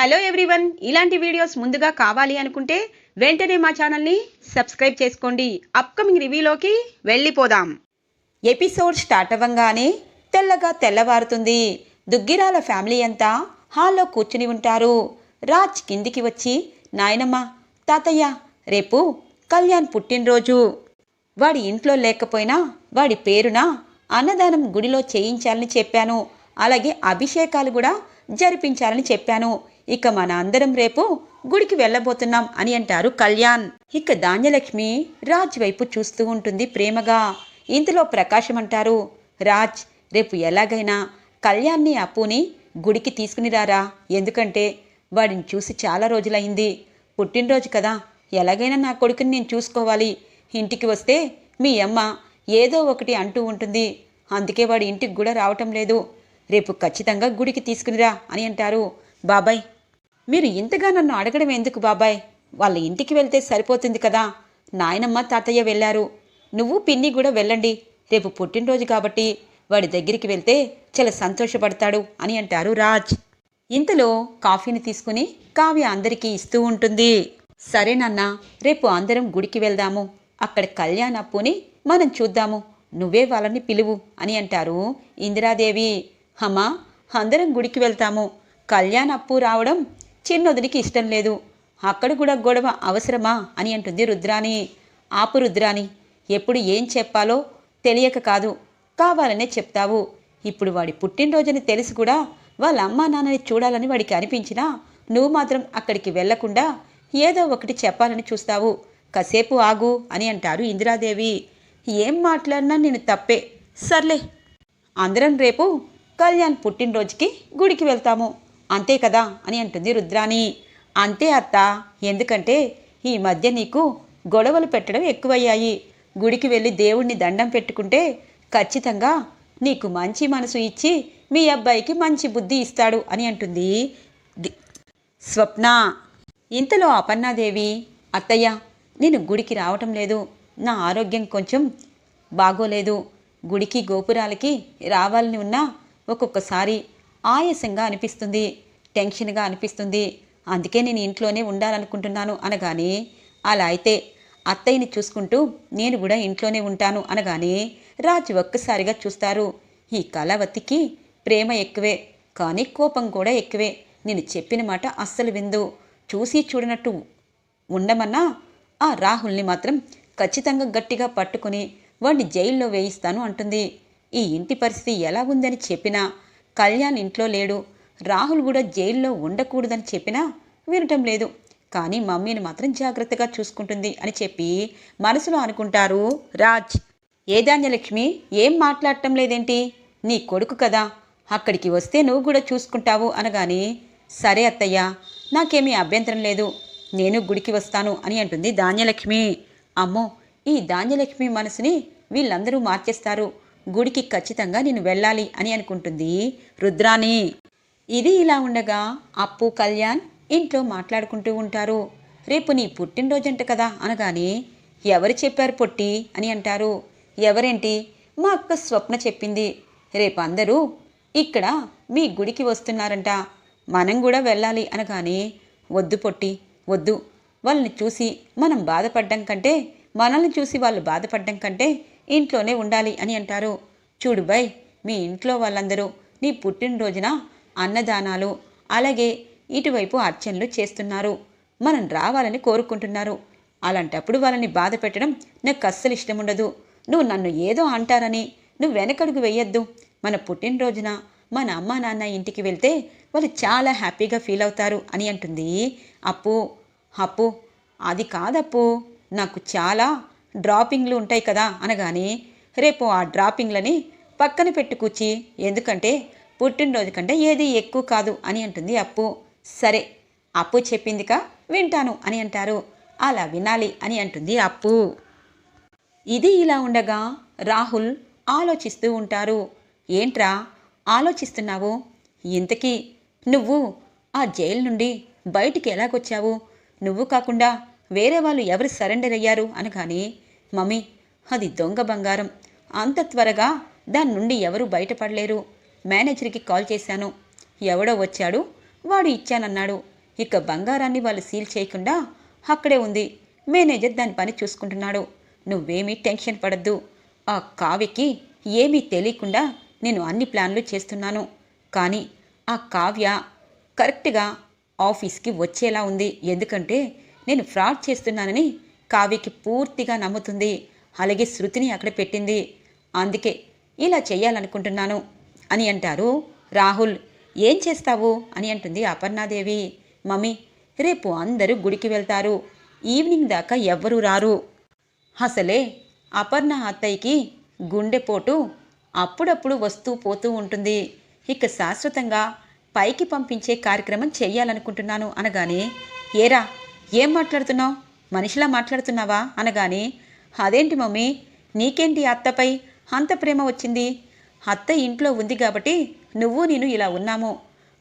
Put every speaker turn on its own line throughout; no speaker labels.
Hello everyone ఇలాంటి videos ముందుగా కావాలి అనుకుంటే వెంటనే మా ఛానల్ని సబ్స్క్రైబ్ చేసుకోండి. అప్కమింగ్ రివ్యూలోకి వెళ్ళిపోదాం. ఎపిసోడ్ స్టార్ట్ అవ్వంగానే తెల్లగా తెల్లవారుతుంది. దుగ్గిరాల ఫ్యామిలీ అంతా హాల్లో కూర్చుని ఉంటారు. రాజ్ కిందికి వచ్చి నాయనమ్మ తాతయ్య రేపు కళ్యాణ్ పుట్టినరోజు. వాడి ఇంట్లో లేకపోయినా వాడి పేరున అన్నదానం గుడిలో చేయించాలని చెప్పాను. అలాగే అభిషేకాలు కూడా జరిపించాలని చెప్పాను. ఇక మన అందరం రేపు గుడికి వెళ్ళబోతున్నాం అని అంటారు కళ్యాణ్. ఇక ధాన్యలక్ష్మి రాజ్ వైపు చూస్తూ ఉంటుంది ప్రేమగా. ఇంతలో ప్రకాశం అంటారు రాజ్ రేపు ఎలాగైనా కళ్యాణ్ని అప్పుని గుడికి తీసుకుని రారా? ఎందుకంటే వాడిని చూసి చాలా రోజులైంది. పుట్టినరోజు కదా ఎలాగైనా నా కొడుకుని నేను చూసుకోవాలి. ఇంటికి వస్తే మీ అమ్మ ఏదో ఒకటి అంటూ ఉంటుంది. అందుకే వాడి ఇంటికి కూడా రావటం లేదు. రేపు ఖచ్చితంగా గుడికి తీసుకునిరా అని అంటారు. బాబాయ్ మీరు ఇంతగా నన్ను అడగడం ఎందుకు బాబాయ్? వాళ్ళ ఇంటికి వెళ్తే సరిపోతుంది కదా. నాయనమ్మ తాతయ్య వెళ్ళారు. నువ్వు పిన్ని కూడా వెళ్ళండి. రేపు పుట్టినరోజు కాబట్టి వాడి దగ్గరికి వెళ్తే చాలా సంతోషపడతాడు అని అంటారు రాజ్. ఇంతలో కాఫీని తీసుకుని కావ్య అందరికీ ఇస్తూ ఉంటుంది. సరే నాన్న రేపు అందరం గుడికి వెళ్దాము. అక్కడ కళ్యాణ్ అప్పుని మనం చూద్దాము. నువ్వే వాళ్ళని పిలువు అని అంటారు ఇందిరాదేవి. అమ్మా అందరం గుడికి వెళ్తాము. కళ్యాణ్ అప్పు రావడం చిన్నొదినికి ఇష్టం లేదు. అక్కడ కూడా గొడవ అవసరమా అని అంటుంది రుద్రాని ఆపు రుద్రాని ఎప్పుడు ఏం చెప్పాలో తెలియక కాదు కావాలనే చెప్తావు. ఇప్పుడు వాడి పుట్టినరోజుని తెలిసి కూడా వాళ్ళ అమ్మా నాన్నని చూడాలని వాడికి అనిపించినా నువ్వు మాత్రం అక్కడికి వెళ్ళకుండా ఏదో ఒకటి చెప్పాలని చూస్తావు. కాసేపు ఆగు అని అంటారు ఇందిరాదేవి. ఏం మాట్లాడినా నేను తప్పే. సర్లే అందరం రేపు కళ్యాణ్ పుట్టినరోజుకి గుడికి వెళ్తాము. అంతే కదా అని అంటుంది రుద్రాణి. అంతే అత్త ఎందుకంటే ఈ మధ్య నీకు గొడవలు పెట్టడం ఎక్కువయ్యాయి. గుడికి వెళ్ళి దేవుణ్ణి దండం పెట్టుకుంటే ఖచ్చితంగా నీకు మంచి మనసు ఇచ్చి మీ అబ్బాయికి మంచి బుద్ధి ఇస్తాడు అని అంటుంది స్వప్న. ఇంతలో అపర్ణాదేవి అత్తయ్య నేను గుడికి రావటం లేదు. నా ఆరోగ్యం కొంచెం బాగోలేదు. గుడికి గోపురాలకి రావాలని ఉన్నా ఒక్కొక్కసారి ఆయాసంగా అనిపిస్తుంది టెన్షన్గా అనిపిస్తుంది. అందుకే నేను ఇంట్లోనే ఉండాలనుకుంటున్నాను అనగానే అలా అయితే అత్తయ్యని చూసుకుంటూ నేను కూడా ఇంట్లోనే ఉంటాను అనగానే రాజు ఒక్కసారిగా చూస్తారు ఈ కళావతికి ప్రేమ ఎక్కువే కానీ కోపం కూడా ఎక్కువే. నేను చెప్పిన మాట అస్సలు విందు. చూసి చూడనట్టు ఉండమన్నా ఆ రాహుల్ని మాత్రం ఖచ్చితంగా గట్టిగా పట్టుకుని వాడిని జైల్లో వేయిస్తాను అంటుంది. ఈ ఇంటి పరిస్థితి ఎలా ఉందని చెప్పినా కళ్యాణ్ ఇంట్లో లేడు. రాహుల్ కూడా జైల్లో ఉండకూడదని చెప్పినా వినటం లేదు. కానీ మమ్మీని మాత్రం జాగ్రత్తగా చూసుకుంటుంది అని చెప్పి మనసులో అనుకుంటారు రాజ్. ఏ ధాన్యలక్ష్మి ఏం మాట్లాడటం లేదేంటి? నీ కొడుకు కదా. అక్కడికి వస్తే నువ్వు కూడా చూసుకుంటావు అనగాని సరే అత్తయ్య నాకేమీ అభ్యంతరం లేదు. నేను గుడికి వస్తాను అని అంటుంది ధాన్యలక్ష్మి. అమ్మో ఈ ధాన్యలక్ష్మి మనసుని వీళ్ళందరూ మార్చేస్తారు. గుడికి ఖచ్చితంగా నేను వెళ్ళాలి అని అనుకుంటుంది రుద్రాని ఇది ఇలా ఉండగా అప్పు కళ్యాణ్ ఇంట్లో మాట్లాడుకుంటూ ఉంటారు. రేపు నీ పుట్టినరోజంట కదా అనగానే ఎవరు చెప్పారు పొట్టి అని అంటారు. ఎవరేంటి? మా అక్క స్వప్న చెప్పింది. రేపు అందరూ ఇక్కడ మీ గుడికి వస్తున్నారంట. మనం కూడా వెళ్ళాలి అనగానే వద్దు పొట్టి వద్దు. వాళ్ళని చూసి మనం బాధపడ్డం కంటే మనల్ని చూసి వాళ్ళు బాధపడ్డం కంటే ఇంట్లోనే ఉండాలి అని అంటారు. చూడు బై మీ ఇంట్లో వాళ్ళందరూ నీ పుట్టినరోజున అన్నదానాలు అలాగే ఇటువైపు అర్చనలు చేస్తున్నారు. మనం రావాలని కోరుకుంటున్నారు. అలాంటప్పుడు వాళ్ళని బాధ పెట్టడం నాకు అస్సలు ఇష్టం ఉండదు. నువ్వు నన్ను ఏదో అంటారని నువ్వు వెనకడుగు వెయ్యొద్దు మన పుట్టినరోజున మన అమ్మా నాన్న ఇంటికి వెళ్తే వాళ్ళు చాలా హ్యాపీగా ఫీల్ అవుతారు అని అంటుంది. అప్పు అప్పు అది కాదప్పు. నాకు చాలా డ్రాపింగ్లు ఉంటాయి కదా అనగానే రేపు ఆ డ్రాపింగ్లని పక్కన పెట్టు కూర్చి ఎందుకంటే పుట్టినరోజు కంటే ఏది ఎక్కువ కాదు అని అంటుంది అప్పు. సరే అప్పు చెప్పిందిక వింటాను అని అంటారు. అలా వినాలి అని అంటుంది అప్పు. ఇది ఇలా ఉండగా రాహుల్ ఆలోచిస్తూ ఉంటారు. ఏంట్రా ఆలోచిస్తున్నావు? ఇంతకీ నువ్వు ఆ జైలు నుండి బయటికి ఎలాగొచ్చావు? నువ్వు కాకుండా వేరే వాళ్ళు ఎవరు సరెండర్ అయ్యారు అనగానే మమ్మీ అది దొంగ బంగారం. అంత త్వరగా దాని నుండి ఎవరు బయటపడలేరు. మేనేజర్కి కాల్ చేశాను. ఎవడో వచ్చాడు వాడు ఇచ్చానన్నాడు. ఇక బంగారాన్ని వాళ్ళు సీల్ చేయకుండా అక్కడే ఉంది. మేనేజర్ దాని పని చూసుకుంటున్నాడు. నువ్వేమీ టెన్షన్ పడద్దు. ఆ కావ్యకి ఏమీ తెలియకుండా నేను అన్ని ప్లాన్లు చేస్తున్నాను. కానీ ఆ కావ్య కరెక్ట్గా ఆఫీస్కి వచ్చేలా ఉంది. ఎందుకంటే నేను ఫ్రాడ్ చేస్తున్నానని కావ్యకి పూర్తిగా నమ్ముతుంది. అలాగే శృతిని అక్కడ పెట్టింది. అందుకే ఇలా చేయాలనుకుంటున్నాను అని అంటారు రాహుల్. ఏం చేస్తావు? అని అంటుంది అపర్ణాదేవి. మమ్మీ రేపు అందరూ గుడికి వెళ్తారు. ఈవినింగ్ దాకా ఎవ్వరూ రారు. అసలే? అపర్ణ అత్తయ్యకి గుండెపోటు అప్పుడప్పుడు వస్తూ పోతూ ఉంటుంది. ఇక శాశ్వతంగా పైకి పంపించే కార్యక్రమం చేయాలనుకుంటున్నాను అనగానే ఏరా ఏం మాట్లాడుతున్నావు? మనిషిలా మాట్లాడుతున్నావా? అనగానే అదేంటి మమ్మీ? నీకేంటి అత్తపై అంత ప్రేమ వచ్చింది? అత్త ఇంట్లో ఉంది కాబట్టి నువ్వు నేను ఇలా ఉన్నాము.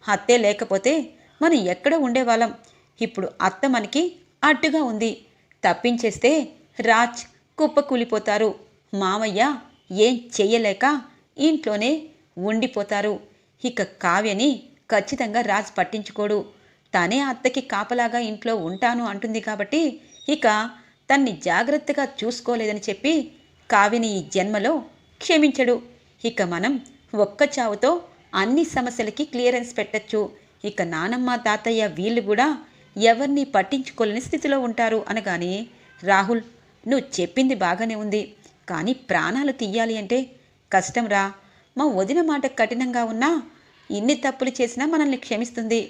అత్తే లేకపోతే మనం ఎక్కడ ఉండేవాళ్ళం. ఇప్పుడు అత్త మనకి అడ్డుగా ఉంది. తప్పించేస్తే రాజ్ కుప్ప కూలిపోతారు మామయ్య ఏం చెయ్యలేక ఇంట్లోనే ఉండిపోతారు. ఇక కావ్యని ఖచ్చితంగా రాజ్ పట్టించుకోడు. తనే అత్తకి కాపలాగా ఇంట్లో ఉంటాను అంటుంది కాబట్టి ఇక తన్ని జాగ్రత్తగా చూసుకోలేదని చెప్పి కావిని ఈ జన్మలో క్షమించడు. ఇక మనం ఒక్క చావుతో అన్ని సమస్యలకి క్లియరెన్స్ పెట్టచ్చు. ఇక నానమ్మ తాతయ్య వీళ్ళు కూడా ఎవరిని పట్టించుకోలేని స్థితిలో ఉంటారు అనగానే రాహుల్ నువ్వు చెప్పింది బాగానే ఉంది. కానీ ప్రాణాలు తీయాలి అంటే కష్టంరా. మా వదిన మాట కఠినంగా ఉన్నా ఇన్ని తప్పులు చేసినా మనల్ని క్షమిస్తుంది.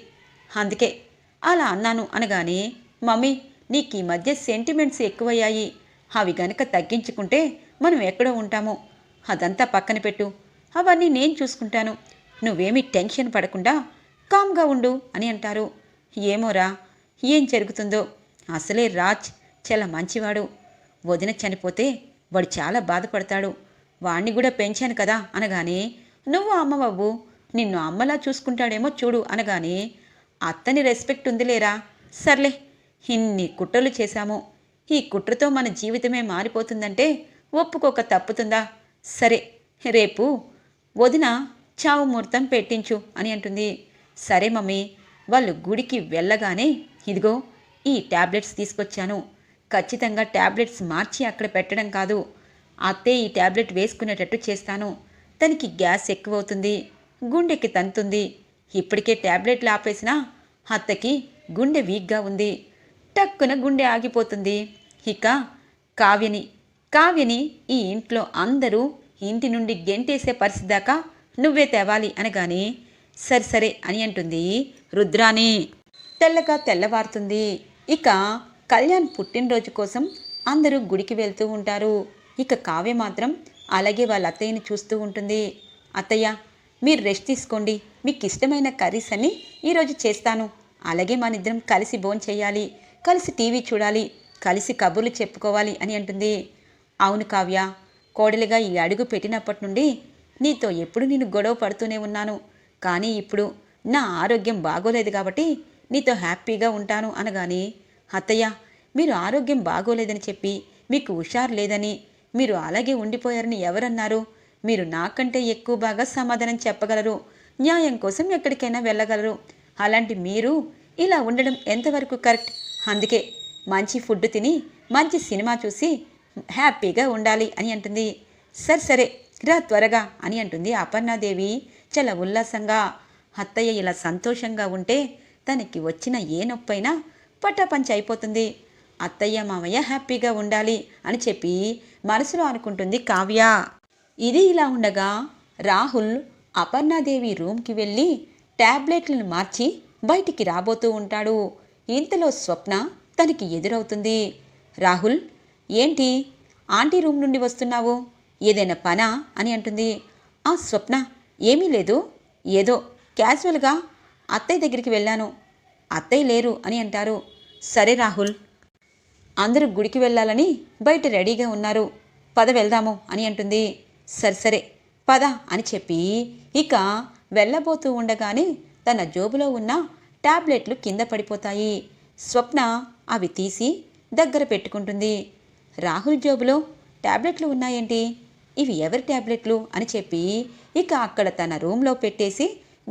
అందుకే అలా అన్నాను అనగానే మమ్మీ నీకు ఈ మధ్య సెంటిమెంట్స్ ఎక్కువయ్యాయి. అవి గనక తగ్గించుకుంటే మనం ఎక్కడో ఉంటామో. అదంతా పక్కన పెట్టు. అవన్నీ నేను చూసుకుంటాను. నువ్వేమీ టెన్షన్ పడకుండా కామ్గా ఉండు అని అంటారు. ఏమోరా ఏం జరుగుతుందో? అసలే రాజ్ చాలా మంచివాడు. వదిన చనిపోతే వాడు చాలా బాధపడతాడు. వాణ్ణి కూడా పెంచాను కదా అనగానే నువ్వు అమ్మ బాబు నిన్ను అమ్మలా చూసుకుంటాడేమో చూడు అనగానే అత్తని రెస్పెక్ట్ ఉందిలేరా? సర్లే ఇన్ని కుట్రలు చేశాము. ఈ కుట్రతో మన జీవితమే మారిపోతుందంటే ఒప్పుకోక తప్పుతుందా? సరే రేపు వదిన చావు ముహూర్తం పెట్టించు అని అంటుంది. సరే మమ్మీ వాళ్ళు గుడికి వెళ్ళగానే ఇదిగో ఈ ట్యాబ్లెట్స్ తీసుకొచ్చాను. ఖచ్చితంగా ట్యాబ్లెట్స్ మార్చి అక్కడ పెట్టడం కాదు. అత్తే ఈ ట్యాబ్లెట్ వేసుకునేటట్టు చేస్తాను. తనకి గ్యాస్ ఎక్కువవుతుంది గుండెకి తంతుంది. ఇప్పటికే ట్యాబ్లెట్లు ఆపేసినా అత్తకి గుండె వీక్గా ఉంది. టక్కున గుండె ఆగిపోతుంది. ఇక కావ్యని కావ్యని ఈ ఇంట్లో అందరూ ఇంటి నుండి గెంటేసే పరిస్థితి దాకా నువ్వే తేవాలి అనగానే సరే సరే అని అంటుంది రుద్రాని తెల్లగా తెల్లవారుతుంది. ఇక కళ్యాణ్ పుట్టినరోజు కోసం అందరూ గుడికి వెళ్తూ ఉంటారు. ఇక కావ్య మాత్రం అలాగే వాళ్ళ అత్తయ్యని చూస్తూ ఉంటుంది. అత్తయ్య మీరు రెస్ట్ తీసుకోండి. మీకు ఇష్టమైన కర్రీస్ అని ఈరోజు చేస్తాను. అలాగే మనిద్దరం కలిసి భోంచేయాలి చేయాలి కలిసి టీవీ చూడాలి కలిసి కబుర్లు చెప్పుకోవాలి అని అంటుంది. అవును కావ్య కోడలిగా ఈ అడుగు పెట్టినప్పటి నుండి నీతో ఎప్పుడు నేను గొడవ పడుతూనే ఉన్నాను. కానీ ఇప్పుడు నా ఆరోగ్యం బాగోలేదు కాబట్టి నీతో హ్యాపీగా ఉంటాను అనగానే అత్తయ్య మీరు ఆరోగ్యం బాగోలేదని చెప్పి మీకు హుషారు లేదని మీరు అలాగే ఉండిపోయారని ఎవరన్నారు? మీరు నాకంటే ఎక్కువ బాగా సమాధానం చెప్పగలరు. న్యాయం కోసం ఎక్కడికైనా వెళ్ళగలరు. అలాంటి మీరు ఇలా ఉండడం ఎంతవరకు కరెక్ట్? అందుకే మంచి ఫుడ్ తిని మంచి సినిమా చూసి హ్యాపీగా ఉండాలి అని అంటుంది. సరే సరే రా త్వరగా అని అంటుంది అపర్ణాదేవి. చాలా ఉల్లాసంగా. అత్తయ్య ఇలా సంతోషంగా ఉంటే తనకి వచ్చిన ఏ నొప్పైనా పటాపంచి అయిపోతుంది. అత్తయ్య మామయ్య హ్యాపీగా ఉండాలి అని చెప్పి మనసులో అనుకుంటుంది కావ్య. ఇది ఇలా ఉండగా రాహుల్ అపర్ణాదేవి రూమ్కి వెళ్ళి ట్యాబ్లెట్లను మార్చి బయటికి రాబోతూ ఉంటాడు. ఇంతలో స్వప్న తనకి ఎదురవుతుంది. రాహుల్ ఏంటి? ఆంటీ రూమ్ నుండి వస్తున్నావు? ఏదైనా పనా? అని అంటుంది. ఆ స్వప్న ఏమీ లేదు. ఏదో క్యాజువల్గా అత్తయ్య దగ్గరికి వెళ్ళాను. అత్తయ్య లేరు అని అంటారు. సరే రాహుల్ అందరూ గుడికి వెళ్ళాలని బయట రెడీగా ఉన్నారు. పద వెళ్దాము అని అంటుంది. సరే సరే పద అని చెప్పి ఇక వెళ్ళబోతూ ఉండగానే తన జోబులో ఉన్న ట్యాబ్లెట్లు కింద పడిపోతాయి. స్వప్న అవి తీసి దగ్గర పెట్టుకుంటుంది. రాహుల్ జోబులో ట్యాబ్లెట్లు ఉన్నాయేంటి? ఇవి ఎవరి ట్యాబ్లెట్లు అని చెప్పి ఇక అక్కడ తన రూమ్లో పెట్టేసి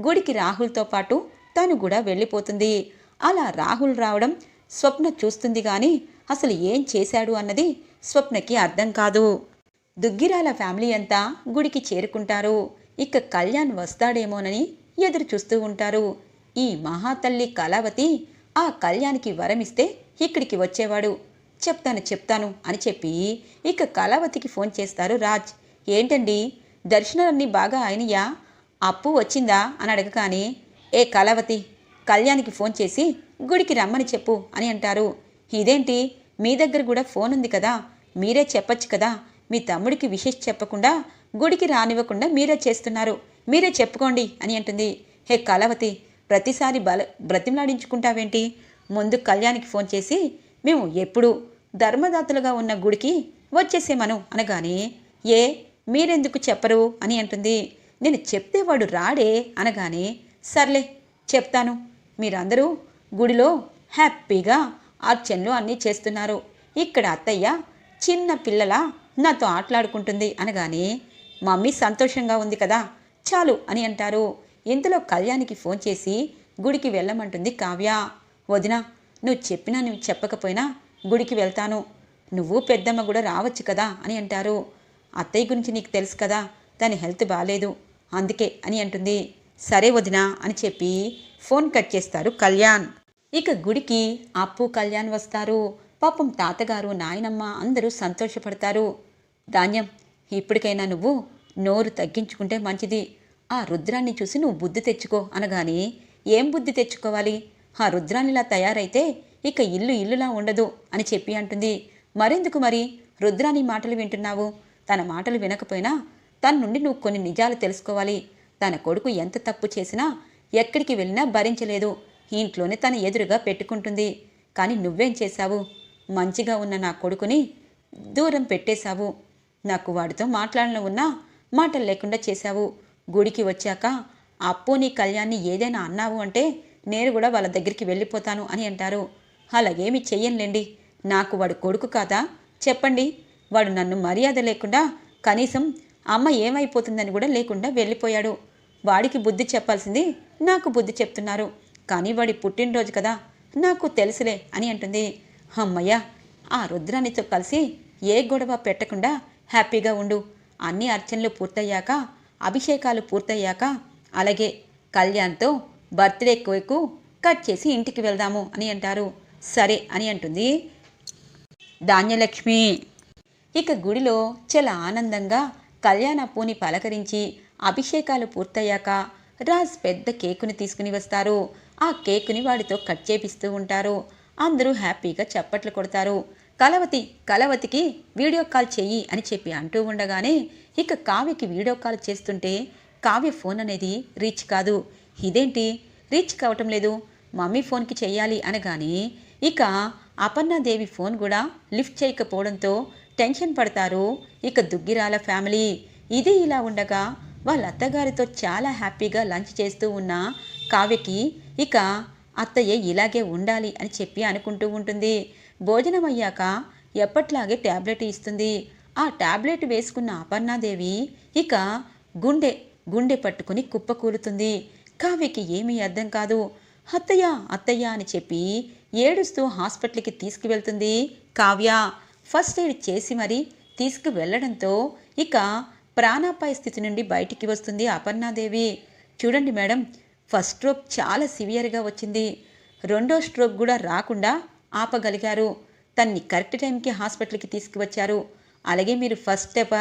గుడికి రాహుల్తో పాటు తను కూడా వెళ్ళిపోతుంది. అలా రాహుల్ రావడం స్వప్న చూస్తుంది కానీ అసలు ఏం చేశాడు అన్నది స్వప్నకి అర్థం కాదు. దుగ్గిరాల ఫ్యామిలీ అంతా గుడికి చేరుకుంటారు. ఇక కళ్యాణ్ వస్తాడేమోనని ఎదురు చూస్తూ ఉంటారు. ఈ మహాతల్లి కళావతి ఆ కళ్యాణ్కి వరమిస్తే ఇక్కడికి వచ్చేవాడు. చెప్తాను చెప్తాను అని చెప్పి ఇక కళావతికి ఫోన్ చేస్తారు రాజ్. ఏంటండి? దర్శనాలన్నీ బాగా అయినయా? అప్పు వచ్చిందా? అని అడగగానే ఏ కళావతి కళ్యాణ్కి ఫోన్ చేసి గుడికి రమ్మని చెప్పు అని అంటారు. ఇదేంటి? మీ దగ్గర కూడా ఫోన్ ఉంది కదా? మీరే చెప్పచ్చు కదా? మీ తమ్ముడికి విషేష్ చెప్పకుండా గుడికి రానివ్వకుండా మీరే చేస్తున్నారు. మీరే చెప్పుకోండి అని అంటుంది. హే కళావతి ప్రతిసారి బల బ్రతిమలాడించుకుంటావేంటి? ముందు కళ్యాణ్కి ఫోన్ చేసి మేము ఎప్పుడు ధర్మదాతలుగా ఉన్న గుడికి వచ్చేసేమను అనగానే ఏ మీరెందుకు చెప్పరు అని అంటుంది. నేను చెప్తే వాడు రాడే అనగానే సర్లే చెప్తాను. మీరందరూ గుడిలో హ్యాపీగా అర్చనలు అన్నీ చేస్తున్నారు. ఇక్కడ అత్తయ్య చిన్న పిల్లల నాతో ఆటలాడుకుంటుంది అనగానే మమ్మీ సంతోషంగా ఉంది కదా చాలు అని అంటారు. ఇంతలో కళ్యాణికి ఫోన్ చేసి గుడికి వెళ్ళమంటుంది కావ్య. వదిన నువ్వు చెప్పినా నువ్వు చెప్పకపోయినా గుడికి వెళ్తాను. నువ్వు పెద్దమ్మ కూడా రావచ్చు కదా అని అంటారు. అత్తయ్య గురించి నీకు తెలుసు కదా దాని హెల్త్ బాగాలేదు అందుకే అని అంటుంది. సరే వదినా అని చెప్పి ఫోన్ కట్ చేస్తారు కళ్యాణ్. ఇక గుడికి అప్పు కళ్యాణ్ వస్తారు. పాపం తాతగారు నాయనమ్మ అందరూ సంతోషపడతారు. ధాన్యం ఇప్పటికైనా నువ్వు నోరు తగ్గించుకుంటే మంచిది. ఆ రుద్రాన్ని చూసి నువ్వు బుద్ధి తెచ్చుకో అనగానే ఏం బుద్ధి తెచ్చుకోవాలి? ఆ రుద్రానిలా తయారైతే ఇక ఇల్లు ఇల్లులా ఉండదు అని చెప్పి అంటుంది. మరెందుకు మరి? రుద్రాని మాటలు వింటున్నావు. తన మాటలు వినకపోయినా తన నుండి నువ్వు కొన్ని నిజాలు తెలుసుకోవాలి. తన కొడుకు ఎంత తప్పు చేసినా ఎక్కడికి వెళ్ళినా భరించలేదు. ఇంట్లోనే తన ఎదురుగా పెట్టుకుంటుంది. కానీ నువ్వేం చేశావు? మంచిగా ఉన్న నా కొడుకుని దూరం పెట్టేశావు. నాకు వాడితో మాట్లాడను ఉన్నా మాటలు లేకుండా చేశావు. గుడికి వచ్చాక అప్పు నీ కళ్యాణ్ని ఏదైనా అన్నావు అంటే నేను కూడా వాళ్ళ దగ్గరికి వెళ్ళిపోతాను అని అంటారు. అలాగేమి చెయ్యనులేండి. నాకు వాడు కొడుకు కాదా? చెప్పండి. వాడు నన్ను మర్యాద లేకుండా కనీసం అమ్మ ఏమైపోతుందని కూడా లేకుండా వెళ్ళిపోయాడు. వాడికి బుద్ధి చెప్పాల్సింది నాకు బుద్ధి చెప్తున్నారు. కానీ వాడి పుట్టినరోజు కదా. నాకు తెలుసులే అని అంటుంది. అమ్మయ్య ఆ రుద్రానితో కలిసి ఏ గొడవ పెట్టకుండా హ్యాపీగా ఉండు. అన్ని అర్చనలు పూర్తయ్యాక అభిషేకాలు పూర్తయ్యాక అలాగే కళ్యాణ్తో బర్త్డే కేకు కట్ చేసి ఇంటికి వెళ్దాము అని అంటారు. సరే అని అంటుంది ధాన్యలక్ష్మి. ఇక గుడిలో చాలా ఆనందంగా కళ్యాణ పూని పలకరించి అభిషేకాలు పూర్తయ్యాక రాజ్ పెద్ద కేకుని తీసుకుని వస్తారు. ఆ కేకుని వాడితో కట్ చేపిస్తూ ఉంటారు. అందరూ హ్యాపీగా చప్పట్లు కొడతారు. కలవతి కలవతికి వీడియో కాల్ చెయ్యి అని చెప్పి అంటూ ఉండగానే ఇక కావ్యకి వీడియో కాల్ చేస్తుంటే కావ్య ఫోన్ అనేది రీచ్ కాదు. ఇదేంటి? రీచ్ కావటం లేదు. మమ్మీ ఫోన్కి చెయ్యాలి అనగానే ఇక అపర్ణాదేవి ఫోన్ కూడా లిఫ్ట్ చేయకపోవడంతో టెన్షన్ పడతారు ఇక దుగ్గిరాల ఫ్యామిలీ. ఇది ఇలా ఉండగా వాళ్ళ అత్తగారితో చాలా హ్యాపీగా లంచ్ చేస్తూ ఉన్న కావ్యకి ఇక అత్తయ్య ఇలాగే ఉండాలి అని చెప్పి అనుకుంటూ ఉంటుంది. భోజనం అయ్యాక ఎప్పట్లాగే ట్యాబ్లెట్ ఇస్తుంది. ఆ ట్యాబ్లెట్ వేసుకున్న అపర్ణాదేవి ఇక గుండె గుండె పట్టుకుని కుప్పకూలుతుంది కావ్యకి ఏమీ అర్థం కాదు. అత్తయ్య అత్తయ్య అని చెప్పి ఏడుస్తూ హాస్పిటల్కి తీసుకువెళ్తుంది కావ్య. ఫస్ట్ ఎయిడ్ చేసి మరి తీసుకువెళ్ళడంతో ఇక ప్రాణాపాయ స్థితి నుండి బయటికి వస్తుంది అపర్ణాదేవి. చూడండి మేడం ఫస్ట్ స్ట్రోక్ చాలా సివియర్గా వచ్చింది. రెండో స్ట్రోక్ కూడా రాకుండా ఆపగలిగారు. తన్ని కరెక్ట్ టైంకి హాస్పిటల్కి తీసుకువచ్చారు. అలాగే మీరు ఫస్ట్ స్టెప్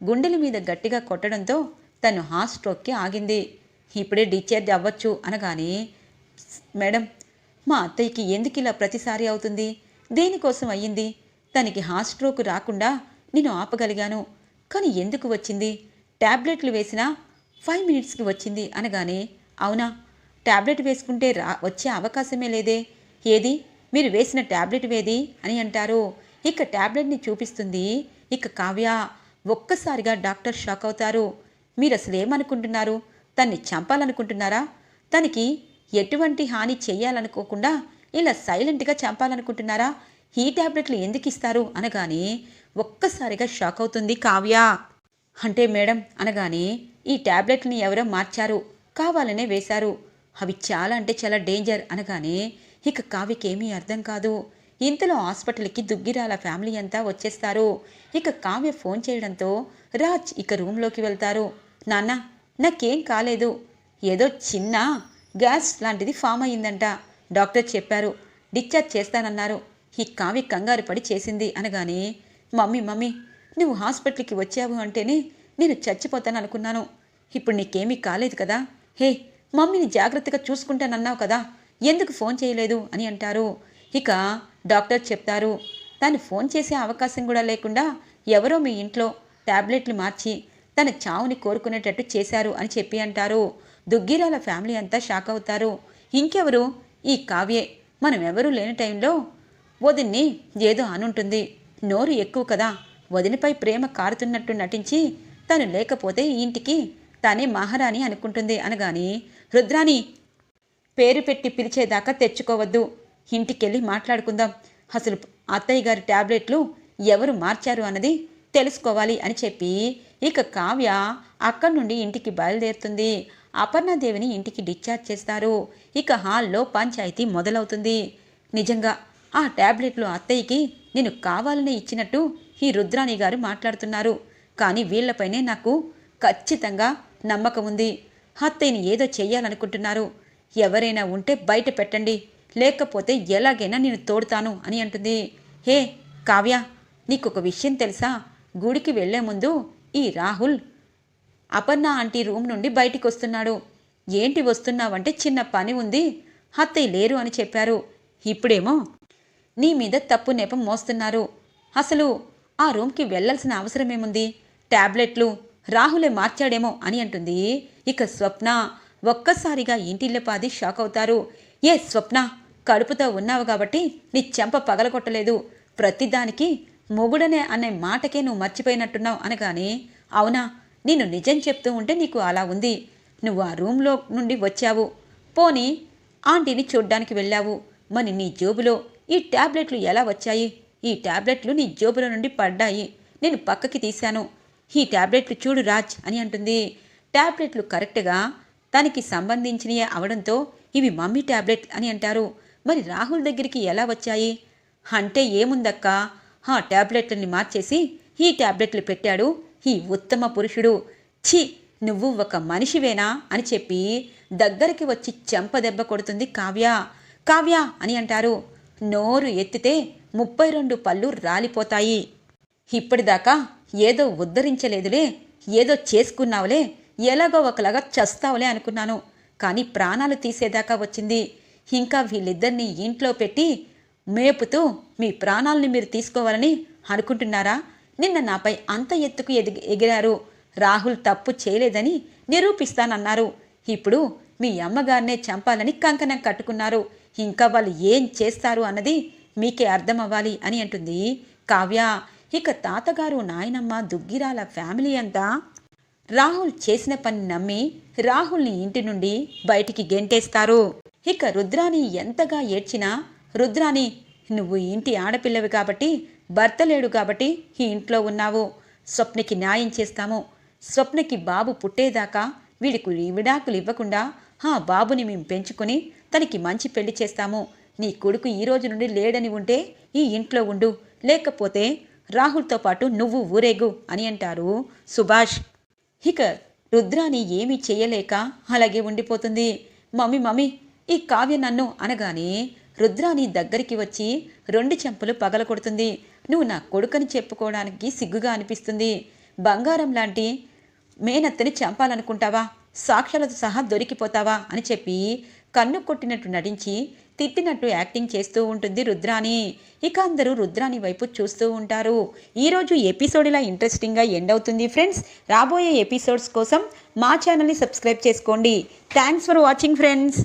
గుండెల మీద గట్టిగా కొట్టడంతో తను హార్ట్ స్ట్రోక్కి ఆగింది. ఇప్పుడే డిశ్చార్జ్ అవ్వచ్చు అనగానే మేడం మా అత్తయ్యకి ఎందుకు ఇలా ప్రతిసారి అవుతుంది? దేనికోసం అయ్యింది? తనకి హార్ట్ స్ట్రోక్ రాకుండా నేను ఆపగలిగాను. కానీ ఎందుకు వచ్చింది? ట్యాబ్లెట్లు వేసినా ఫైవ్ మినిట్స్కి వచ్చింది అనగానే అవునా? ట్యాబ్లెట్ వేసుకుంటే రా వచ్చే అవకాశమే లేదే. ఏది? మీరు వేసిన ట్యాబ్లెట్ వేది? అని అంటారు. ఇక ట్యాబ్లెట్ని చూపిస్తుంది ఇక కావ్య. ఒక్కసారిగా డాక్టర్ షాక్ అవుతారు. మీరు అసలు ఏమనుకుంటున్నారు తన్ని చంపాలనుకుంటున్నారా? తనకి ఎటువంటి హాని చెయ్యాలనుకోకుండా ఇలా సైలెంట్గా చంపాలనుకుంటున్నారా? ఈ ట్యాబ్లెట్లు ఎందుకు ఇస్తారు అనగానే ఒక్కసారిగా షాక్ అవుతుంది కావ్య. అంటే మేడం అనగానే ఈ ట్యాబ్లెట్ని ఎవరో మార్చారు. కావాలనే వేశారు. అవి చాలా అంటే చాలా డేంజర్ అనగానే ఇక కావ్యకేమీ అర్థం కాదు. ఇంతలో హాస్పిటల్కి దుగ్గిరాల ఫ్యామిలీ అంతా వచ్చేస్తారు. ఇక కావ్య ఫోన్ చేయడంతో రాజ్ ఇక రూమ్లోకి వెళ్తారు. నాన్న నాకేం కాలేదు. ఏదో చిన్న గ్యాస్ లాంటిది ఫామ్ అయ్యిందంట. డాక్టర్ చెప్పారు. డిశ్చార్జ్ చేస్తానన్నారు. ఈ కావ్య కంగారు పడి చేసింది అనగానే మమ్మీ మమ్మీ నువ్వు హాస్పిటల్కి వచ్చావు అంటేనే నేను చచ్చిపోతాను అనుకున్నాను ఇప్పుడు నీకేమీ కాలేదు కదా. హే మమ్మీని జాగ్రత్తగా చూసుకుంటానన్నావు కదా ఎందుకు ఫోన్ చేయలేదు అని అంటారు. ఇక డాక్టర్ చెప్తారు తను ఫోన్ చేసే అవకాశం కూడా లేకుండా ఎవరో మీ ఇంట్లో టాబ్లెట్లు మార్చి తన చావుని కోరుకునేటట్టు చేశారు అని చెప్పి అంటారు. దుగ్గిరాల ఫ్యామిలీ అంతా షాక్ అవుతారు. ఇంకెవరు? ఈ కావ్యే. మనం ఎవరూ లేని టైంలో వదిన్ని ఏదో అనుంటుంది. నోరు ఎక్కువ కదా వదినపై ప్రేమ కారుతున్నట్టు నటించి తను లేకపోతే ఇంటికి తానే మహారాణి అనుకుంటుంది అనగాని రుద్రాణి పేరు పెట్టి పిలిచేదాకా తెచ్చుకోవద్దు. ఇంటికెళ్ళి మాట్లాడుకుందాం. అసలు అత్తయ్య గారి ట్యాబ్లెట్లు ఎవరు మార్చారు అన్నది తెలుసుకోవాలి అని చెప్పి ఇక కావ్య అక్కడి నుండి ఇంటికి బయలుదేరుతుంది. అపర్ణాదేవిని ఇంటికి డిశ్చార్జ్ చేస్తారు. ఇక హాల్లో పంచాయతీ మొదలవుతుంది. నిజంగా ఆ ట్యాబ్లెట్లు అత్తయ్యకి నేను కావాలని ఇచ్చినట్టు ఈ రుద్రాణి గారు మాట్లాడుతున్నారు. కానీ వీళ్ళపైనే నాకు ఖచ్చితంగా నమ్మకం ఉంది అత్తయ్యని ఏదో చెయ్యాలనుకుంటున్నారు. ఎవరైనా ఉంటే బయట పెట్టండి. లేకపోతే ఎలాగైనా నేను తోడుతాను అని అంటుంది. హే కావ్య నీకొక విషయం తెలుసా? గుడికి వెళ్ళే ముందు ఈ రాహుల్ అపర్ణ ఆంటీ రూమ్ నుండి బయటికి వస్తున్నాడు ఏంటి వస్తున్నావంటే చిన్న పని ఉంది. అత్తయ్య లేరు అని చెప్పారు. ఇప్పుడేమో నీ మీద తప్పు నెపం మోస్తున్నారు. అసలు ఆ రూమ్కి వెళ్ళాల్సిన అవసరమేముంది? టాబ్లెట్లు రాహులే మార్చాడేమో అని అంటుంది. ఇక స్వప్న ఒక్కసారిగా ఇంటిల్లపాది షాక్ అవుతారు. ఏ స్వప్న కడుపుతో ఉన్నావు కాబట్టి నీ చెంప పగలగొట్టలేదు. ప్రతిదానికి మొగుడనే అనే మాటకే నువ్వు మర్చిపోయినట్టున్నావు అనగానే అవునా నేను నిజం చెప్తూ ఉంటే నీకు అలా ఉంది. నువ్వు ఆ రూమ్లో నుండి వచ్చావు. పోనీ ఆంటీని చూడ్డానికి వెళ్ళావు. మరి నీ జోబులో ఈ టాబ్లెట్లు ఎలా వచ్చాయి? ఈ టాబ్లెట్లు నీ జోబులో నుండి పడ్డాయి. నేను పక్కకి తీశాను. ఈ టాబ్లెట్లు చూడు రాజ్ అని అంటుంది. టాబ్లెట్లు కరెక్ట్గా తనకి సంబంధించినవి అవడంతో ఇవి మమ్మీ ట్యాబ్లెట్ అని అంటారు. మరి రాహుల్ దగ్గరికి ఎలా వచ్చాయి? అంటే ఏముందక్క? ఆ ట్యాబ్లెట్లని మార్చేసి ఈ టాబ్లెట్లు పెట్టాడు ఈ ఉత్తమ పురుషుడు. ఛీ నువ్వు ఒక మనిషివేనా? అని చెప్పి దగ్గరికి వచ్చి చెంప దెబ్బ కొడుతుంది కావ్య. కావ్య అని అంటారు. నోరు ఎత్తితే ముప్పై రెండు పళ్ళు రాలిపోతాయి. ఇప్పటిదాకా ఏదో ఉద్ధరించలేదులే ఏదో చేసుకున్నావులే ఎలాగో ఒకలాగా చస్తావులే అనుకున్నాను. కానీ ప్రాణాలు తీసేదాకా వచ్చింది. ఇంకా వీళ్ళిద్దరినీ ఇంట్లో పెట్టి మేపుతూ మీ ప్రాణాలని మీరు తీసుకోవాలని అనుకుంటున్నారా? నిన్న నాపై అంత ఎత్తుకు ఎదిగి ఎగిరారు. రాహుల్ తప్పు చేయలేదని నిరూపిస్తానన్నారు. ఇప్పుడు మీ అమ్మగారినే చంపాలని కంకణం కట్టుకున్నారు. ఇంకా వాళ్ళు ఏం చేస్తారు అన్నది మీకే అర్థమవ్వాలి అని అంటుంది కావ్య. ఇక తాతగారు నాయనమ్మ దుగ్గిరాల ఫ్యామిలీ అంతా రాహుల్ చేసిన పని నమ్మి రాహుల్ని ఇంటి నుండి బయటికి గెంటేస్తారు. ఇక రుద్రాని ఎంతగా ఏడ్చినా రుద్రాని నువ్వు ఇంటి ఆడపిల్లవి కాబట్టి భర్త లేడు కాబట్టి ఈ ఇంట్లో ఉన్నావు. స్వప్నకి న్యాయం చేస్తాము. స్వప్నకి బాబు పుట్టేదాకా వీడికి విడాకులు ఇవ్వకుండా ఆ బాబుని మేము పెంచుకొని తనకి మంచి పెళ్ళి చేస్తాము. నీ కొడుకు ఈ రోజు నుండి లేడని ఉంటే ఈ ఇంట్లో ఉండు. లేకపోతే రాహుల్తో పాటు నువ్వు ఊరేగు అని అంటారు సుభాష్. ఇక రుద్రాని ఏమీ చేయలేక అలాగే ఉండిపోతుంది. మమ్మీ మమ్మీ ఈ కావ్య నన్ను అనగానే రుద్రాని దగ్గరికి వచ్చి రెండు చెంపలు పగలకొడుతుంది నువ్వు నా కొడుకని చెప్పుకోవడానికి సిగ్గుగా అనిపిస్తుంది. బంగారం లాంటి మేనత్తని చంపాలనుకుంటావా? సాక్ష్యాలతో సహా దొరికిపోతావా? అని చెప్పి కన్ను కొట్టినట్టు నటించి తిట్టినట్టు యాక్టింగ్ చేస్తూ ఉంటుంది రుద్రాని. ఇక అందరూ రుద్రాని వైపు చూస్తూ ఉంటారు. ఈరోజు ఎపిసోడ్ ఇలా ఇంట్రెస్టింగ్గా ఎండ్ అవుతుంది ఫ్రెండ్స్. రాబోయే ఎపిసోడ్స్ కోసం మా ఛానల్ని సబ్స్క్రైబ్ చేసుకోండి. Thanks for watching friends